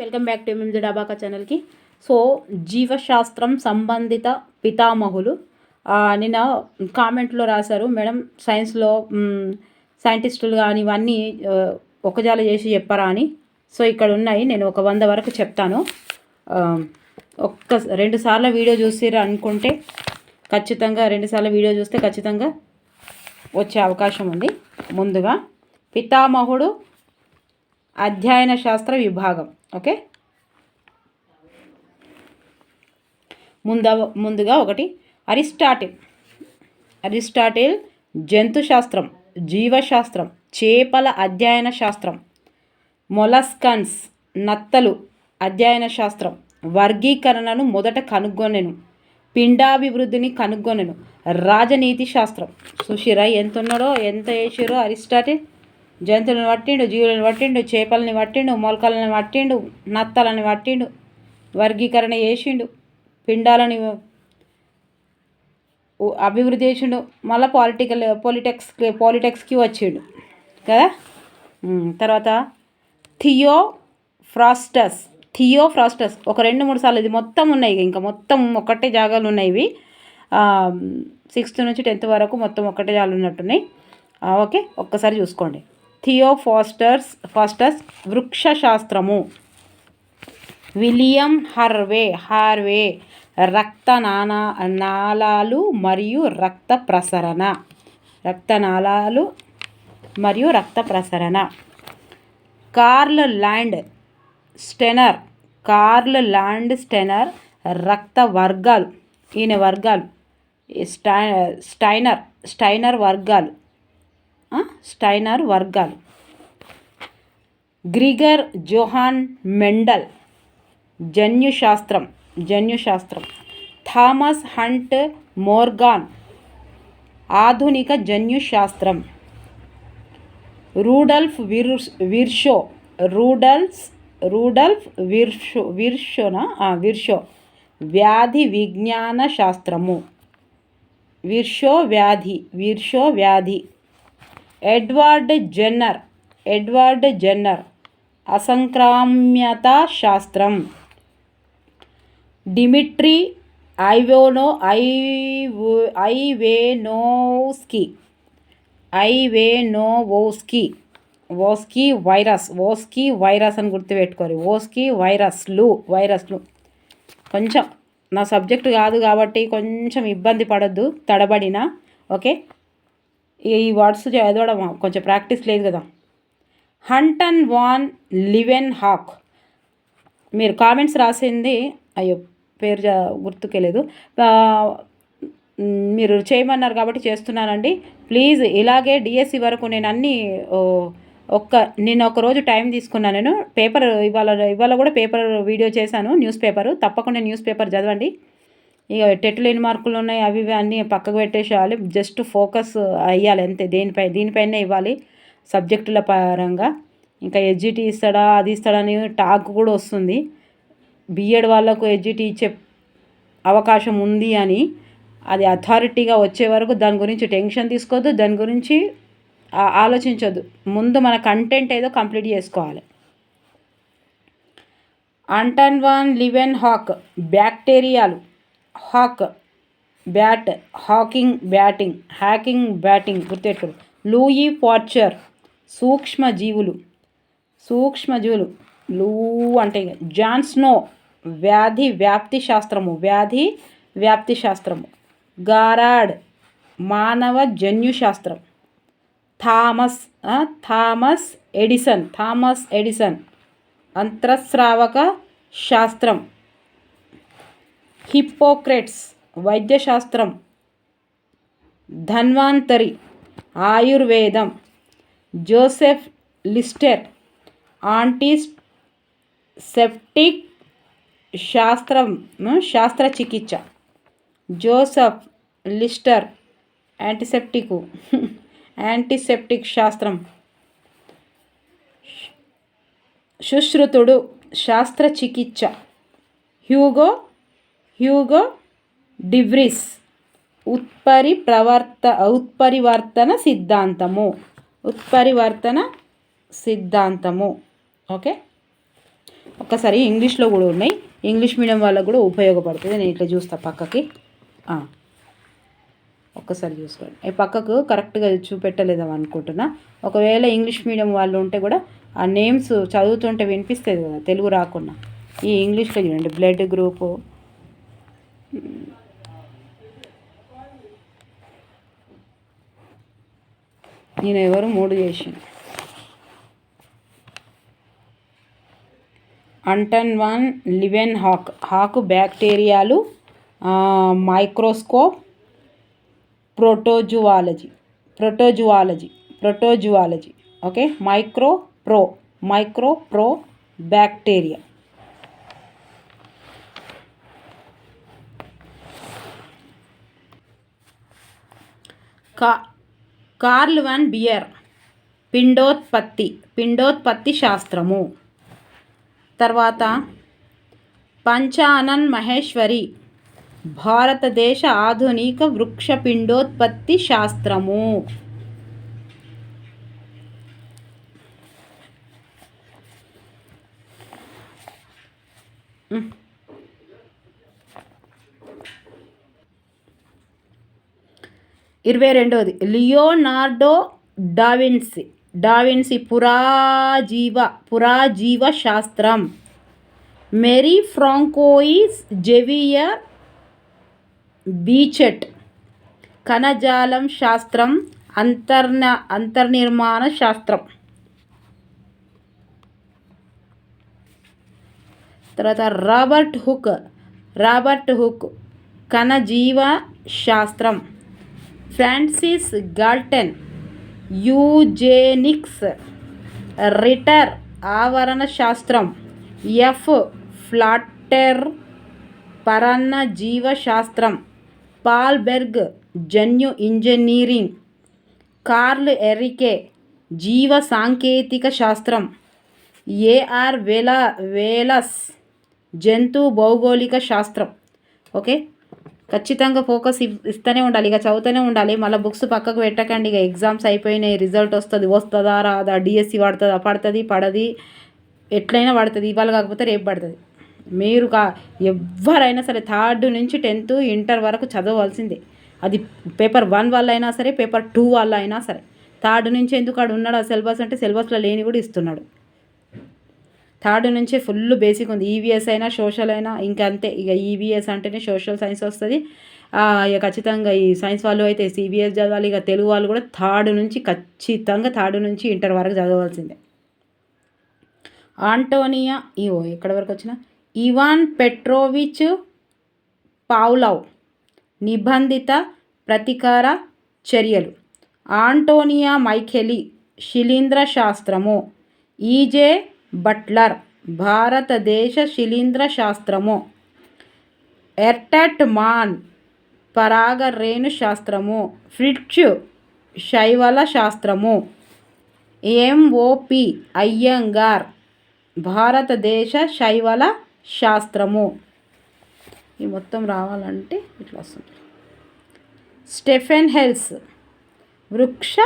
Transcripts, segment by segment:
Welcome back to మిమ్జి డబాకా ఛానల్కి. సో జీవశాస్త్రం సంబంధిత పితామహులు నిన్న కామెంట్లో రాశారు. మేడం సైన్స్లో సైంటిస్టులు కానీ ఇవన్నీ ఒకజాల చేసి చెప్పరా అని. సో ఇక్కడ ఉన్నాయి. నేను ఒక వంద వరకు చెప్తాను. ఒక్క రెండు సార్లు వీడియో చూసిర్రు అనుకుంటే ఖచ్చితంగా రెండుసార్లు వీడియో చూస్తే ఖచ్చితంగా వచ్చే అవకాశం ఉంది. ముందుగా పితామహుడు అధ్యయన శాస్త్ర విభాగం. ఓకే? ముంద ముందుగా ఒకటి. అరిస్టాటిల్. అరిస్టాటిల్ జంతు శాస్త్రం జీవశాస్త్రం చేపల అధ్యయన శాస్త్రం మొలస్కన్స్ నత్తలు అధ్యయన శాస్త్రం వర్గీకరణను మొదట కనుగొనెను పిండాభివృద్ధిని కనుగొనెను రాజనీతి శాస్త్రం. సుషిరా ఎంత ఉన్నాడో ఎంత వేసిరో అరిస్టాటిల్? జంతువులను పట్టిండు జీవులను పట్టిండు చేపలని పట్టిండు మొలకలని పట్టిండు నత్తలని పట్టిండు వర్గీకరణ చేసిండు పిండాలని అభివృద్ధి చేసిండు మళ్ళీ పాలిటికల్ పాలిటిక్స్ పాలిటిక్స్కి వచ్చిండు కదా? తర్వాత థియో ఫ్రాస్టస్ థియో ఫ్రాస్టస్ ఒక రెండు మూడు సార్లు ఇది మొత్తం ఉన్నాయి ఇంకా మొత్తం ఒకటే జాగాలు ఉన్నాయి ఇవి. సిక్స్త్ నుంచి టెన్త్ వరకు మొత్తం ఒకటే జాగాలు ఉన్నట్టున్నాయి. ఓకే ఒక్కసారి చూసుకోండి. థియోఫాస్టర్స్ ఫాస్టర్స్ ఫాస్టస్ వృక్షశాస్త్రము. విలియం హర్వే హార్వే రక్త నానా నాళాలు మరియు రక్త ప్రసరణ. రక్త నాళాలు మరియు రక్త ప్రసరణ. Karl Landsteiner Karl Landsteiner రక్త వర్గాలు ఈయన వర్గాలు స్టై స్టైనర్ స్టైనర్ వర్గాలు. స్టైనర్ వర్గాలు. గ్రిగర్ జోహాన్ మెండల్ జన్యుశాస్త్రం జన్యుశాస్త్రం. థామస్ హంట్ మోర్గాన్ ఆధునిక జన్యుశాస్త్రం. రూడల్ఫ్ విర్ విర్షో రూడల్స్ రూడల్ఫ్ విర్షో విర్షోనా? విర్షో. వ్యాధి విజ్ఞాన శాస్త్రము విర్షో వ్యాధి విర్షో వ్యాధి. ఎడ్వర్డ్ జెన్నర్ ఎడ్వర్డ్ జెన్నర్ అసంక్రామ్యత శాస్త్రం. డిమిట్రీ ఐవోనో ఐ ఐవేనోస్కి ఐవేనోవోస్కి ఓస్కి వైరస్ ఓస్కి వైరస్ అని గుర్తుపెట్టుకోరు ఓస్కి వైరస్లు వైరస్లు. కొంచెం నా సబ్జెక్ట్ కాదు కాబట్టి కొంచెం ఇబ్బంది పడద్దు తడబడిన ఓకే? ఈ వర్డ్స్ చదవడం కొంచెం ప్రాక్టీస్ లేదు కదా. Anton van Leeuwenhoek. మీరు కామెంట్స్ రాసింది అయ్యో పేరు గుర్తుకెలేదు మీరు చేయమన్నారు కాబట్టి చేస్తున్నానండి. ప్లీజ్ ఇలాగే డిఎస్సి వరకు నేను అన్ని ఒక్క నేను ఒక రోజు టైం తీసుకున్నాను. నేను పేపర్ ఇవాళ ఇవాళ కూడా పేపర్ వీడియో చేశాను న్యూస్ పేపర్. తప్పకుండా న్యూస్ పేపర్ చదవండి. ఇక టెట్లు ఎన్ని మార్కులు ఉన్నాయి? అవి ఇవి అన్నీ పక్కకు పెట్టేసేయాలి. జస్ట్ ఫోకస్ అయ్యాలి అంతే. దేనిపై దీనిపైనే ఇవ్వాలి సబ్జెక్టుల పరంగా. ఇంకా ఎడ్జిటీ ఇస్తాడా అది ఇస్తాడని టాక్ కూడా వస్తుంది. బిఎడ్ వాళ్ళకు ఎడ్జిటీ ఇచ్చే అవకాశం ఉంది అని. అది అథారిటీగా వచ్చే వరకు దాని గురించి టెన్షన్ తీసుకోవద్దు. దాని గురించి ఆలోచించొద్దు. ముందు మన కంటెంట్ ఏదో కంప్లీట్ చేసుకోవాలి. Anton van లివెన్ hack బ్యాక్టీరియాలు. Hack bat hacking batting hacking batting గుర్తుపెట్టుకోండి లూయి పార్చర్ సూక్ష్మజీవులు సూక్ష్మజీవులు లూ అంటే జాన్ స్నో వ్యాధి వ్యాప్తి శాస్త్రము వ్యాధి వ్యాప్తి శాస్త్రము. గారాడ్ మానవ జన్యు శాస్త్రం. Thomas Thomas Addison Thomas Addison. అంతఃస్రావక శాస్త్రం. హిప్పోక్రెట్స్ వైద్యశాస్త్రం ధన్వాంతరి ఆయుర్వేదం జోసెఫ్ లిస్టర్ ఆంటీస్ సెప్టిక్ శాస్త్రం శాస్త్రచికిత్స జోసఫ్ లిస్టర్ యాంటీసెప్టిక్ యాంటీసెప్టిక్ శాస్త్రం. సుశ్రుతుడు శాస్త్రచికిత్స హ్యూగో హ్యూగో డివ్రిస్. ఉత్పరి ప్రవర్త ఉత్పరివర్తన సిద్ధాంతము. ఉత్పరివర్తన సిద్ధాంతము. ఓకే? ఒక్కసారి ఇంగ్లీష్లో కూడా ఉన్నాయి. ఇంగ్లీష్ మీడియం వాళ్ళకు కూడా ఉపయోగపడుతుంది. నేను ఇట్లా చూస్తా పక్కకి. ఒక్కసారి చూసుకోండి. ఈ పక్కకు కరెక్ట్గా చూపెట్టలేదాం అనుకుంటున్నా. ఒకవేళ ఇంగ్లీష్ మీడియం వాళ్ళు ఉంటే కూడా ఆ నేమ్స్ చదువుతుంటే వినిపిస్తుంది కదా తెలుగు రాకుండా. ఈ ఇంగ్లీష్లో చూడండి. బ్లడ్ గ్రూపు నేను ఎవరు? మూడు చేసిన Anton van లివెన్ hack Haku బ్యాక్టీరియాలు microscope protozoology protozoology protozoology okay? Micro pro micro pro bacteria. కా కార్ల్ వన్ బియర్ పిండోత్పత్తి పిండోత్పత్తి శాస్త్రము తర్వాత పంచానన్ మహేశ్వరి భారతదేశ ఆధునిక వృక్ష పిండోత్పత్తి శాస్త్రము ఉమ్. ఇరవై రెండవది Leonardo da Vinci da Vinci పురాజీవ పురాజీవ శాస్త్రం. Marie François Xavier Bichat. కణజాలం శాస్త్రం అంతర్న అంతర్నిర్మాణ శాస్త్రం. తర్వాత రాబర్ట్ హుక్ రాబర్ట్ హుక్ కణజీవ శాస్త్రం. ఫ్రాన్సిస్ గాల్టన్ యూజెనిక్స్ రిటర్ ఆవరణ శాస్త్రం ఎఫ్ ఫ్లాటర్ పరాన్న జీవశాస్త్రం పాల్బెర్గ్ జన్యు ఇంజనీరింగ్ కార్ల్ ఎరికే జీవ సాంకేతిక శాస్త్రం ఏఆర్ వెల వేలస్ జంతు భౌగోళిక శాస్త్రం. ఓకే? ఖచ్చితంగా ఫోకస్ ఇస్తూనే ఉండాలి. ఇక చదువుతూనే ఉండాలి. మళ్ళీ బుక్స్ పక్కకు పెట్టకండి. ఇక ఎగ్జామ్స్ అయిపోయినాయి. రిజల్ట్ వస్తుంది. వస్తుందా? రాదా? డిఎస్సి పడుతుందా పడుతుంది? పడది? ఎట్లయినా పడుతుంది. ఇవాళ కాకపోతే రేపు పడుతుంది. మీరు కా ఎవరైనా సరే థర్డ్ నుంచి టెన్త్ ఇంటర్ వరకు చదవవలసిందే. అది పేపర్ వన్ వల్ల అయినా సరే పేపర్ టూ వల్ల అయినా సరే. థర్డ్ నుంచి ఎందుకు అక్కడ ఉన్నాడు ఆ సిలబస్ అంటే సిలబస్లో లేని కూడా ఇస్తున్నాడు. థర్డ్ నుంచే ఫుల్ బేసిక్ ఉంది. ఈవీఎస్ అయినా సోషల్ అయినా ఇంకా అంతే. ఇక ఈవీఎస్ అంటేనే సోషల్ సైన్స్ వస్తుంది. ఇక ఖచ్చితంగా ఈ సైన్స్ వాళ్ళు అయితే సిబిఎస్ చదవాలి. ఇక తెలుగు వాళ్ళు కూడా థర్డ్ నుంచి ఖచ్చితంగా థర్డ్ నుంచి ఇంటర్ వరకు చదవాల్సిందే. ఆంటోనియా ఇవో ఎక్కడి వరకు వచ్చిన. ఇవాన్ పెట్రోవిచ్ పావులవ్ నిబంధిత ప్రతీకార చర్యలు. ఆంటోనియా మైఖెలి శిలీంద్ర శాస్త్రము ఈజే బట్లర్ భారతదేశ శిలీంద్ర శాస్త్రము ఎర్టట్ మాన్ పరాగ రేణు శాస్త్రము ఫ్రిడ్జ్ శైవల శాస్త్రము ఎంఓపి అయ్యంగార్ భారతదేశ శైవల శాస్త్రము ఈ మొత్తం రావాలంటే ఇట్లా వస్తుంది. స్టెఫెన్ హెల్స్ వృక్ష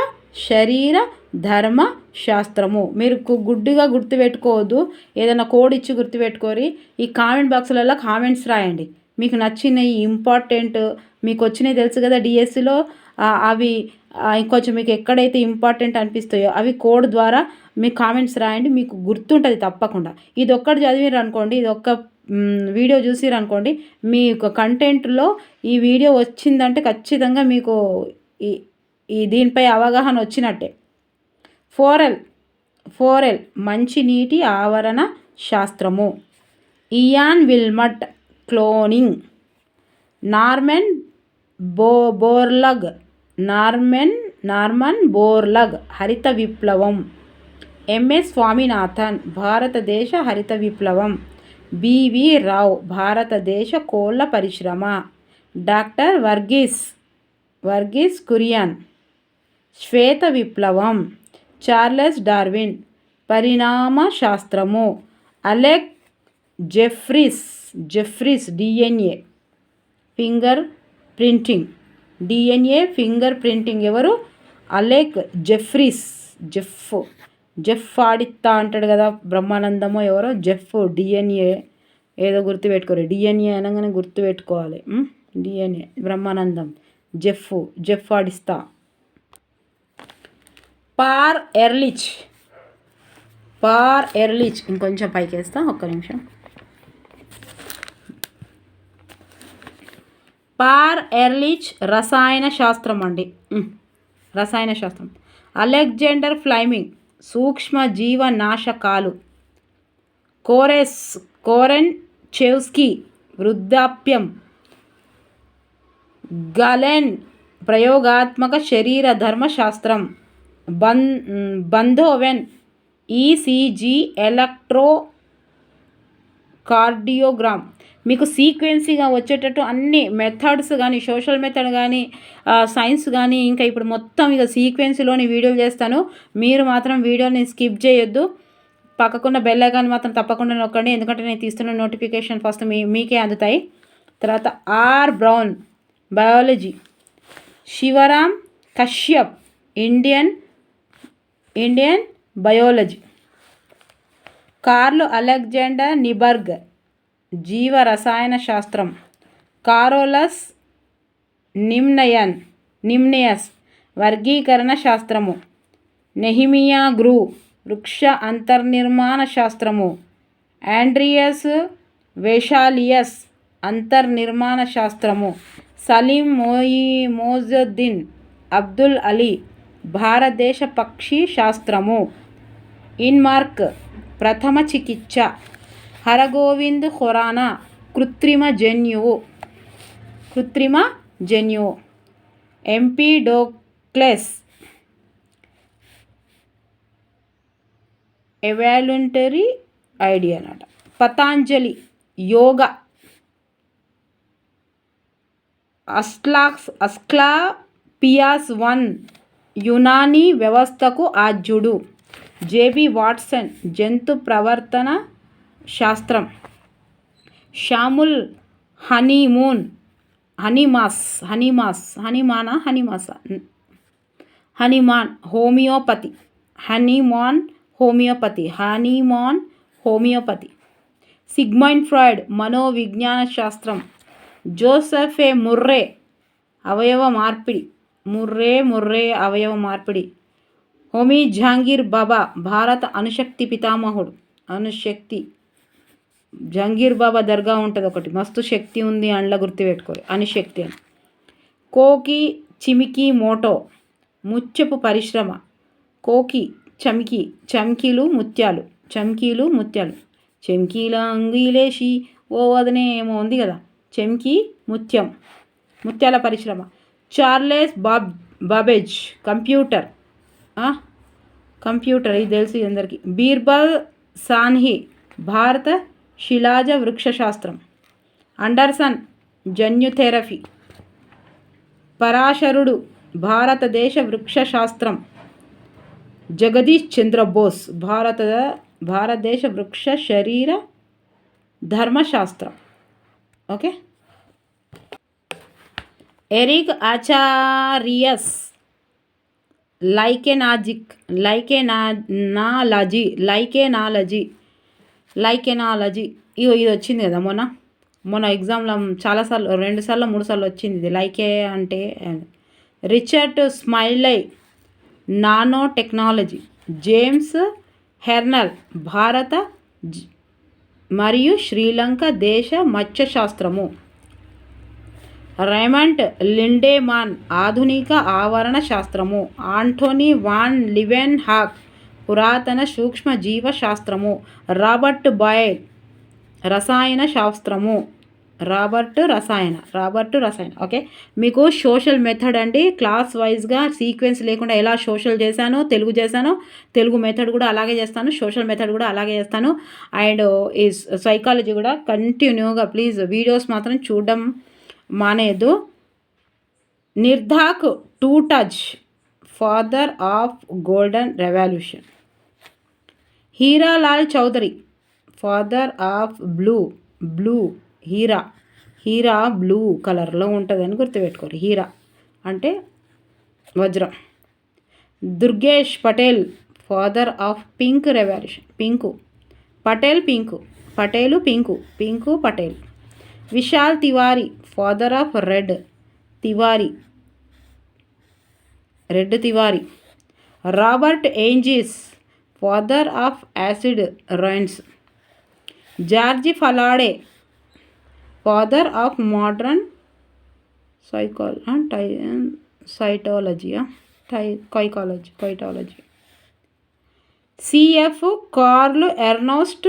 శరీర ధర్మ శాస్త్రము. మీరు గుడ్డిగా గుర్తుపెట్టుకోవద్దు. ఏదైనా కోడ్ ఇచ్చి గుర్తుపెట్టుకోరి. ఈ కామెంట్ బాక్స్లలో కామెంట్స్ రాయండి. మీకు నచ్చినవి ఇంపార్టెంట్ మీకు వచ్చినవి తెలుసు కదా డిఎస్సిలో అవి ఇంకొంచెం మీకు ఎక్కడైతే ఇంపార్టెంట్ అనిపిస్తాయో అవి కోడ్ ద్వారా మీ కామెంట్స్ రాయండి. మీకు గుర్తుంటుంది తప్పకుండా. ఇది ఒక్కటి చదివారు అనుకోండి ఇది ఒక్క వీడియో చూసిరు అనుకోండి మీ యొక్క కంటెంట్లో ఈ వీడియో వచ్చిందంటే ఖచ్చితంగా మీకు ఈ ఈ దీనిపై అవగాహన వచ్చినట్టే. ఫోరెల్ ఫోరెల్ మంచినీటి ఆవరణ శాస్త్రము. ఇయాన్ విల్మట్ క్లోనింగ్ నార్మెన్ బో బోర్లగ్ నార్మెన్ నార్మన్ బోర్లగ్ హరిత విప్లవం. ఎంఎస్ స్వామినాథన్ భారతదేశ హరిత విప్లవం. బివి రావ్ భారతదేశ కోళ్ళ పరిశ్రమ. డాక్టర్ వర్గీస్ వర్గీస్ కురియన్ శ్వేత విప్లవం. Charles Darwin. పరిణామ శాస్త్రము Alec Jeffreys Jeffreys DNA fingerprinting. DNA fingerprinting ఎవరు? Alec Jeffreys. జెఫ్. జెఫ్ ఆడిత్తా అంటాడు కదా బ్రహ్మానందమో ఎవరో? జెఫ్ డిఎన్ఏ ఏదో గుర్తుపెట్టుకోరు. డిఎన్ఏ అనగానే గుర్తుపెట్టుకోవాలి. DNA Brahmanandam. Jeff Jeff ఆడిస్తా. Paul Ehrlich. పార్ ఎర్లిచ్. ఇంకొంచెం పైకి వేస్తాం ఒక్క నిమిషం. పార్ ఎర్లిచ్ రసాయన శాస్త్రం అండి. రసాయన శాస్త్రం. అలెగ్జాండర్ ఫ్లైమింగ్ సూక్ష్మ జీవనాశకాలు. కోరెస్ కోరెన్ చెవ్స్కీ వృద్ధాప్యం. గలెన్ ప్రయోగాత్మక శరీర ధర్మశాస్త్రం బన్ బంధోవెన్ ఈసీజీ ఎలక్ట్రో కార్డియోగ్రామ్ మీకు సీక్వెన్సీగా వచ్చేటట్టు అన్ని మెథడ్స్ కానీ సోషల్ మెథడ్ కానీ సైన్స్ కానీ ఇంకా ఇప్పుడు మొత్తం ఇక సీక్వెన్సీలోని వీడియోలు చేస్తాను. మీరు మాత్రం వీడియోని స్కిప్ చేయొద్దు. పక్కకున్న బెల్ ఐకాన్ మాత్రం తప్పకుండా నొక్కండి. ఎందుకంటే నేను తీస్తున్న నోటిఫికేషన్ ఫస్ట్ మీ మీకే అందుతాయి. తర్వాత R Brown biology. Shivram Kashyap Indian Indian biology. Carl Alexander Neuberg జీవ రసాయన శాస్త్రం. కారోలస్ నిమ్నయన్ నిమ్నయస్ వర్గీకరణ శాస్త్రము. నెహిమియా గ్రూ వృక్ష అంతర్నిర్మాణ శాస్త్రము. ఆండ్రియస్ వేషాలియస్ అంతర్నిర్మాణ శాస్త్రము. సలీం మోయి మోజుద్దీన్ అబ్దుల్ అలీ భారతదేశ పక్షి శాస్త్రము ఇన్మార్క్ ప్రథమ చికిత్స. హరగోవింద్ ఖొరానా కృత్రిమ జన్యువు. కృత్రిమ జన్యువు. ఎంపీడోక్లెస్ ఎవాలంటరీ ఐడియా అనమాట పతాంజలి యోగ. అస్లాక్స్ అస్క్లాపియాస్ వన్. యునానీ వ్యవస్థకు ఆద్యుడు జేబి వాట్సన్ జంతు ప్రవర్తన శాస్త్రం. షాముల్ హనీమూన్ హనీమాస్ హనీమాస్ హనీమానా హనీమాసా Hahnemann homeopathy. Hahnemann homeopathy. Hahnemann homeopathy. Sigmund Freud మనోవిజ్ఞాన శాస్త్రం. జోసెఫే ముర్రే అవయవ మార్పిడి. ముర్రే ముర్రే అవయవ మార్పిడి. హోమీ జహాంగీర్ బాబా భారత అణుశక్తి పితామహుడు. అణుశక్తి. జంగీర్ బాబా దర్గా ఉంటుంది ఒకటి. మస్తు శక్తి ఉంది అండ్ల గుర్తుపెట్టుకోరు అణుశక్తి అని. కోకి చిమికి మోటో. ముత్యపు పరిశ్రమ. కోకి చమికి చమ్కీలు ముత్యాలు. చమ్కీలు ముత్యాలు. చెమ్కీల అంగీలేసి ఓ వదనే ఏమో ఉంది కదా. చెమ్కి ముత్యం. ముత్యాల పరిశ్రమ. చార్లెస్ బాబ్ బాబేజ్ కంప్యూటర్ కంప్యూటర్ ఇది తెలిసి అందరికీ బీర్బల్ సాన్హి భారత శిలాజ వృక్షశాస్త్రం అండర్సన్ జన్యుథెరపీ పరాశరుడు భారతదేశ వృక్షశాస్త్రం జగదీష్ చంద్ర బోస్ భారత భారతదేశ వృక్ష శరీర ధర్మశాస్త్రం ఓకే ఎరిక్ ఆచారియస్. లైకెనాజిక్ లైకెనా నాలజీ లైకెనాలజీ లైకెనాలజీ. ఇగో ఇది వచ్చింది కదా మొన్న? మొన్న ఎగ్జామ్లో చాలాసార్లు రెండుసార్లు సార్లు వచ్చింది ఇది. లైకే అంటే Richard Smalley nanotechnology James హెర్నల్ భారత మరియు శ్రీలంక దేశ మత్స్యశాస్త్రము. రైమండ్ లిండేమాన్ ఆధునిక ఆవరణ శాస్త్రము. ఆంటోనీ వాన్ లివెన్ హాక్ పురాతన సూక్ష్మ జీవ శాస్త్రము రాబర్ట్ బాయ్ రసాయన శాస్త్రము. రాబర్ట్ రసాయన రాబర్ట్ రసాయన ఓకే. మీకు సోషల్ మెథడ్ అండి. క్లాస్ వైజ్గా సీక్వెన్స్ లేకుండా ఎలా సోషల్ చేశానో తెలుగు చేశానో తెలుగు మెథడ్ కూడా అలాగే చేస్తాను సోషల్ మెథడ్ కూడా అలాగే చేస్తాను. అండ్ ఈ సైకాలజీ కూడా కంటిన్యూగా ప్లీజ్ వీడియోస్ మాత్రం చూడడం మానేదు. Nirpakh Tutej father of golden revolution. Hiralal Chaudhary father of blue blue Hira. Hira blue కలర్లో ఉంటుందని గుర్తుపెట్టుకోరు. హీరా అంటే వజ్రం. Durgesh Patel father of pink revolution pink. Patel pink Patel pink pink Patel. Vishal Tiwari father of red Tiwari red Tiwari. Robert Angus father of acid rains. George Palade father of modern సైకాల్ టై cytology టై కైకాలజీ cytology. CF Karl Ernst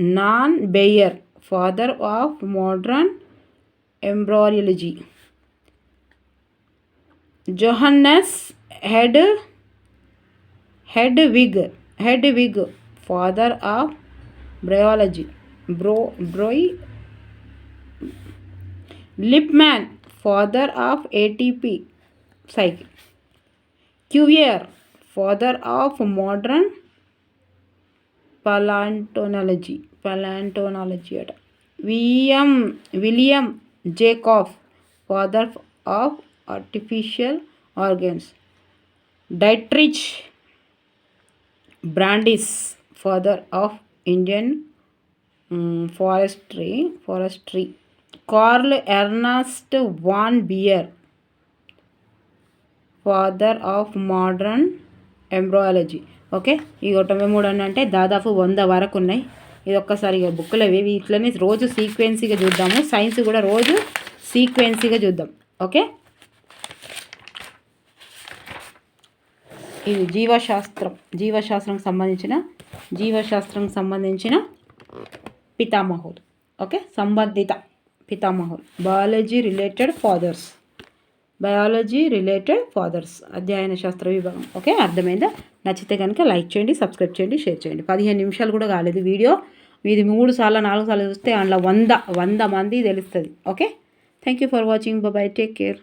von Baer father of modern embryology. Johannes had Hedwig, Hedwig, father of biology. Bro, Broy Lipman, father of ATP cycle. Cuvier, father of modern palaeontology palaeontology అట William William జేకాఫ్ father of artificial organs Dietrich Brandis father of Indian forestry forestry Karl Ernst von Baer father of modern embryology okay? ఇక తొంభై మూడు అని అంటే దాదాపు వంద వరకు ఉన్నాయి. ఇది ఒక్కసారి బుక్లు అవి ఇట్లనే రోజు సీక్వెన్సీగా చూద్దాము. సైన్స్ కూడా రోజు సీక్వెన్సీగా చూద్దాం. ఓకే? ఇది జీవశాస్త్రం. జీవశాస్త్రం సంబంధించిన జీవశాస్త్రం సంబంధించిన పితామహులు ఓకే? సంబంధిత పితామహులు biology related fathers biology related fathers అధ్యయన శాస్త్ర విభాగం. ఓకే? అర్థమైందా? నచ్చితే కనుక లైక్ చేయండి సబ్స్క్రైబ్ చేయండి షేర్ చేయండి. పదిహేను నిమిషాలు కూడా కాలేదు వీడియో. ఇది మూడు సార్లు నాలుగు సార్లు చూస్తే అందులో వంద వంద మంది తెలుస్తుంది. Okay? Thank you for watching. Bye bye take care.